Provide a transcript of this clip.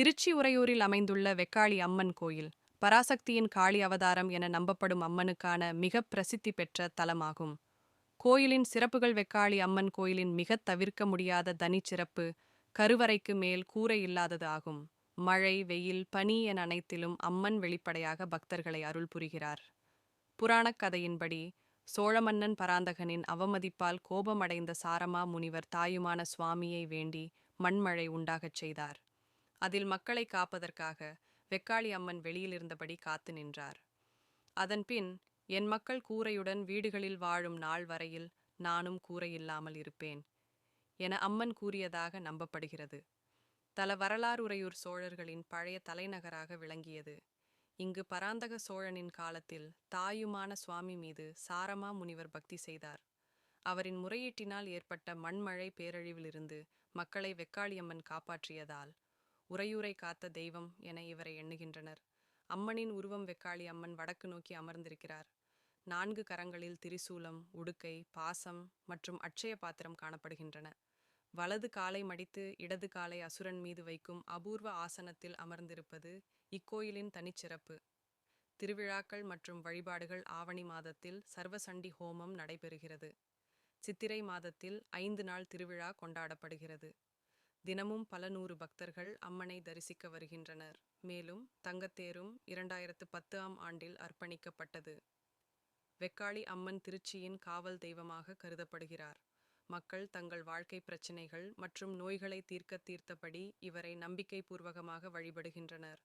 திருச்சி உறையூரில் அமைந்துள்ள வெக்காளி அம்மன் கோயில் பராசக்தியின் காளி அவதாரம் என நம்பப்படும் அம்மனுக்கான மிக பிரசித்தி பெற்ற தலமாகும். கோயிலின் சிறப்புகள் வெக்காளி அம்மன் கோயிலின் மிகத் தவிர்க்க முடியாத தனிச்சிறப்பு கருவறைக்கு மேல் கூரை இல்லாதது ஆகும். மழை வெயில் பனி என அனைத்திலும் அம்மன் வெளிப்படையாக பக்தர்களை அருள் புரிகிறார். புராணக் கதையின்படி சோழமன்னன் பராந்தகனின் அவமதிப்பால் கோபமடைந்த சாரமா முனிவர் தாயுமான சுவாமியை வேண்டி மண்மழை உண்டாகச் செய்தார். அதில் மக்களை காப்பதற்காக வெக்காளி அம்மன் வெளியிலிருந்தபடி காத்து நின்றார். அதன்பின் என் மக்கள் கூரையுடன் வீடுகளில் வாழும் நாள் வரையில் நானும் கூரையில்லாமல் இருப்பேன் என அம்மன் கூறியதாக நம்பப்படுகிறது. தல வரலாறுரையூர் சோழர்களின் பழைய தலைநகராக விளங்கியது. இங்கு பராந்தக சோழனின் காலத்தில் தாயுமான சுவாமி மீது சாரமா முனிவர் பக்தி செய்தார். அவரின் முறையீட்டினால் ஏற்பட்ட மண்மழை பேரழிவிலிருந்து மக்களை வெக்காளியம்மன் காப்பாற்றியதால் உறையூரை காத்த தெய்வம் என இவரை எண்ணுகின்றனர். அம்மனின் உருவம் வெக்காளி அம்மன் வடக்கு நோக்கி அமர்ந்திருக்கிறார். நான்கு கரங்களில் திரிசூலம் உடுக்கை பாசம் மற்றும் அட்சய பாத்திரம் காணப்படுகின்றன. வலது காலை மடித்து இடது காலை அசுரன் மீது வைக்கும் அபூர்வ ஆசனத்தில் அமர்ந்திருப்பது இக்கோயிலின் தனிச்சிறப்பு. திருவிழாக்கள் மற்றும் வழிபாடுகள் ஆவணி மாதத்தில் சர்வசண்டி ஹோமம் நடைபெறுகிறது. சித்திரை மாதத்தில் ஐந்து நாள் திருவிழா கொண்டாடப்படுகிறது. தினமும் பல நூறு பக்தர்கள் அம்மனை தரிசிக்க வருகின்றனர். மேலும் தங்கத்தேரும் இரண்டாயிரத்து பத்து ஆம் ஆண்டில் அர்ப்பணிக்கப்பட்டது. வெக்காளி அம்மன் திருச்சியின் காவல் தெய்வமாக கருதப்படுகிறார். மக்கள் தங்கள் வாழ்க்கை பிரச்சினைகள் மற்றும் நோய்களை தீர்க்க தீர்த்தபடி இவரை நம்பிக்கை பூர்வகமாக வழிபடுகின்றனர்.